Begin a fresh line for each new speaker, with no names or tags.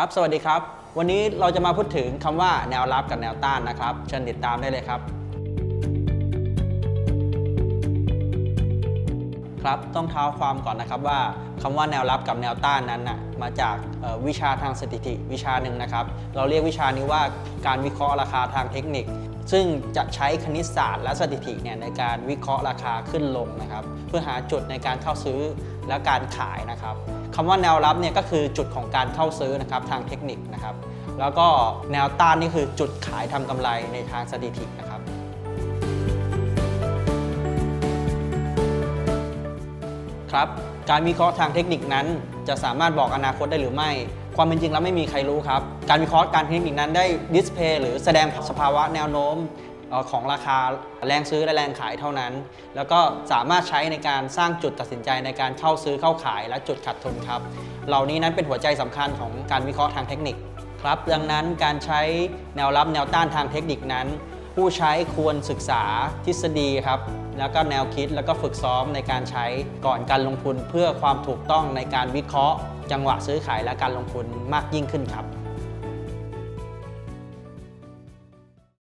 ครับ สวัสดีครับ วันนี้เราจะมาพูดถึงคำว่าแนวรับกับแนวต้านนะครับ เชิญติดตามได้เลยครับ ครับต้องเท้าความก่อนนะครับว่าคำว่าแนวรับกับแนวต้านนั้นนะมาจากวิชาทางสถิติวิชาหนึ่งนะครับ เราเรียกวิชานี้ว่าการวิเคราะห์ราคาทางเทคนิค ซึ่งจะใช้คณิตศาสตร์และสถิติเนี่ยในการวิเคราะห์ราคาขึ้นลงนะครับ เพื่อหาจุดในการเข้าซื้อ และการขายนะครับคำว่าแนวรับเนี่ยก็คือจุดของการเข้าซื้อนะครับทางเทคนิคนะครับ แล้วก็แนวต้านนี่คือจุดขายทำกำไรในทางสถิตินะครับครับการวิเคราะห์ทางเทคนิคนั้น จะสามารถบอกอนาคตได้หรือไม่ ความเป็นจริงแล้วไม่มีใครรู้ครับ การวิเคราะห์การเทคนิคนั้นได้ดิสเพย์หรือแสดงสภาวะแนวโน้ม ของราคาแรงซื้อและแรงขายเท่านั้น แล้วก็สามารถใช้ในการสร้างจุดตัดสินใจในการเข้าซื้อเข้าขายและจุดขาดทุนครับ เหล่านี้นั้นเป็นหัวใจสำคัญของการวิเคราะห์ทางเทคนิคครับดังนั้นการใช้แนวรับแนวต้านทางเทคนิคนั้น ผู้ใช้ควรศึกษาทฤษฎีครับ แล้วก็แนวคิดแล้วก็ฝึกซ้อมในการใช้ก่อนการลงทุนเพื่อความถูกต้องในการวิเคราะห์ จังหวะซื้อขายและการลงทุนมากยิ่งขึ้นครับ